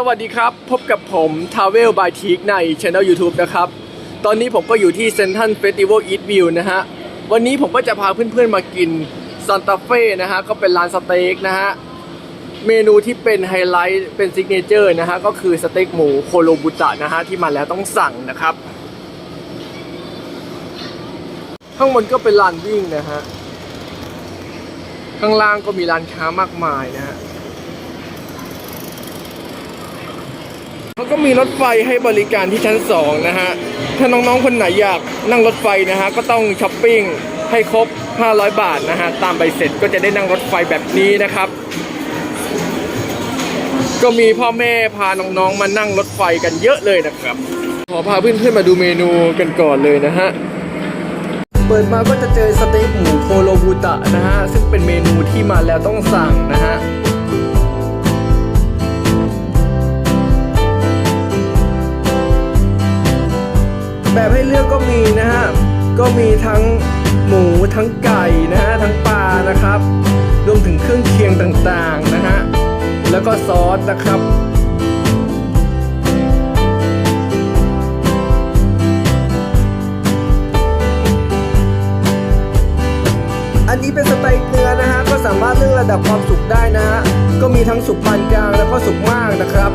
สวัสดีครับ พบกับผม Travel by t e a k ใน Channel YouTube นะครับ ตอนนี้ผมก็อยู่ที่ Central Festival East View นะฮะ วันนี้ผมก็จะพาเพื่อนๆมากินซานตาเฟ่นะฮะ ก็เป็นร้านสเต็กนะฮะ เมนูที่เป็นไฮไลท์ เป็นซิกเนเจอร์นะฮะ ก็คือสเต็กหมูโคโลบุตะนะฮะ ที่มาแล้วต้องสั่งนะครับ ข้างบนก็เป็นลานวิ่งนะฮะ ข้างล่างก็มีร้านค้ามากมายนะฮะ เขาก็มีรถไฟให้บริการที่ชั้น 2 นะฮะ ถ้าน้องๆ คนไหนอยากนั่งรถไฟนะฮะ ก็ต้องช้อปปิ้งให้ครบ 500 บาทนะฮะ ตามใบเสร็จก็จะได้นั่งรถไฟแบบนี้นะครับ ก็มีพ่อแม่พาน้องๆ มานั่งรถไฟกันเยอะเลยนะครับ ขอพาเพื่อนๆ มาดูเมนูกันก่อนเลยนะฮะ เปิดมาก็จะเจอสเต็กหมูโคโลบุตะนะฮะ ซึ่งเป็นเมนูที่มาแล้วต้องสั่งนะฮะ แบบให้เลือกก็มีนะฮะ ก็มีทั้งหมูทั้งไก่นะฮะ ทั้งปลานะครับ รวมถึงเครื่องเคียงต่างๆนะฮะ แล้วก็ซอสนะครับอันนี้เป็นสเต็กเนื้อนะฮะ ก็สามารถเลือกระดับความสุกได้นะฮะ ก็มีทั้งสุกปานกลางแล้วก็สุกมากนะครับ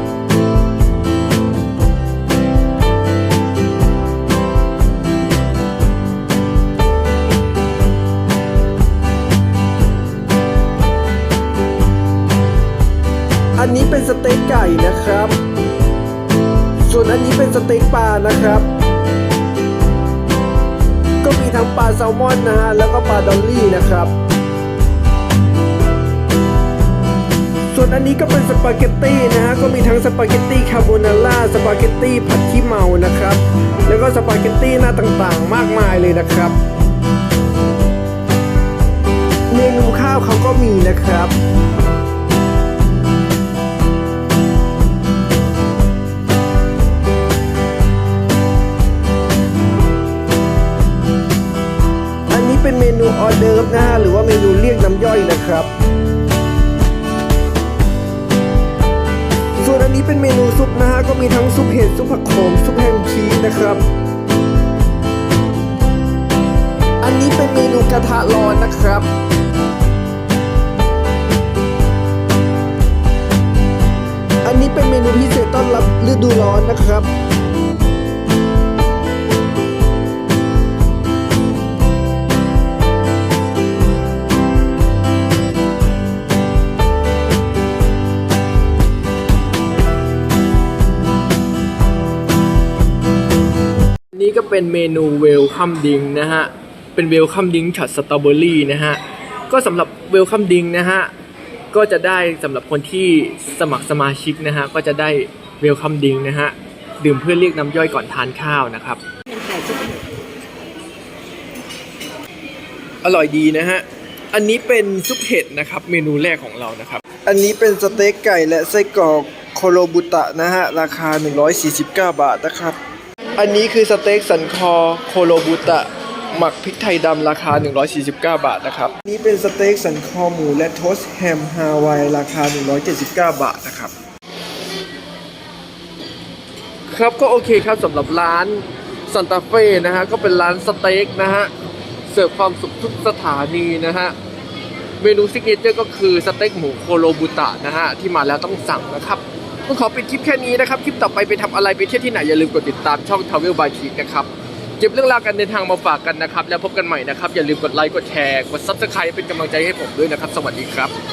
อันนี้เป็นสเต็กไก่นะครับ ส่วนอันนี้เป็นสเต็กปลานะครับ ก็มีทั้งปลาแซลมอนนะฮะ แล้วก็ปลาดอลลี่นะครับ ส่วนอันนี้ก็เป็นสปาเกตตี้นะฮะ ก็มีทั้งสปาเกตตี้คาโบนาร่า สปาเกตตี้ผัดขี้เมานะครับ แล้วก็สปาเกตตี้หน้าต่างๆ มากมายเลยนะครับเมนูข้าวเขาก็มีนะครับ เป็นเมนูออเดิร์ฟนะฮะหรือว่าเมนูเรียกน้ำย่อยนะครับ ส่วนอันนี้เป็นเมนูซุปนะฮะก็มีทั้งซุปเห็ดซุปผักโขมซุปแฮมชีสนะครับ อันนี้เป็นเมนูกระทะร้อนนะครับอันนี้เป็นเมนูพิเศษต้อนรับฤดูร้อนนะครับ นี่ก็เป็นเมนูเวลคัมดิงนะฮะ เป็นเวลคัมดิงช็อตสตรอเบอรี่นะฮะ ก็สำหรับเวลคัมดิงนะฮะ ก็จะได้สำหรับคนที่สมัครสมาชิกนะฮะ ก็จะได้เวลคัมดิงนะฮะ ดื่มเพื่อเรียกน้ำย่อยก่อนทานข้าวนะครับ อร่อยดีนะฮะ อันนี้เป็นซุปเห็ดนะครับ เมนูแรกของเรานะครับ อันนี้เป็นสเต็กไก่และไส้กรอกโคโรบุตะนะฮะ ราคา 149 บาทนะครับ อันนี้คือสเต็กสันคอโคโรบุตะ หมักพริกไทยดำราคา 149 บาทนะครับ นี่เป็นสเต็กสันคอหมูและโทสต์แฮมฮาวายราคา 179 บาทนะครับ ครับก็โอเคครับสำหรับร้านซันตาเฟ่นะฮะก็เป็นร้านสเต็กนะฮะเสิร์ฟความสุขทุกสถานีนะฮะเมนูซิกเนเจอร์ก็คือสเต็กหมูโคโรบุตะนะฮะที่มาแล้วต้องสั่งนะครับ ก็ขอปิดคลิปแค่นี้นะครับ คลิปต่อไปไปทำอะไรไปเที่ยวที่ไหน อย่าลืมกดติดตามช่อง Travel by Trip นะครับเก็บเรื่องราวการเดินทางมาฝากกันนะครับ แล้วพบกันใหม่นะครับ อย่าลืมกดไลค์กดแชร์กด Subscribe เป็นกำลังใจให้ผมด้วยนะครับ สวัสดีครับ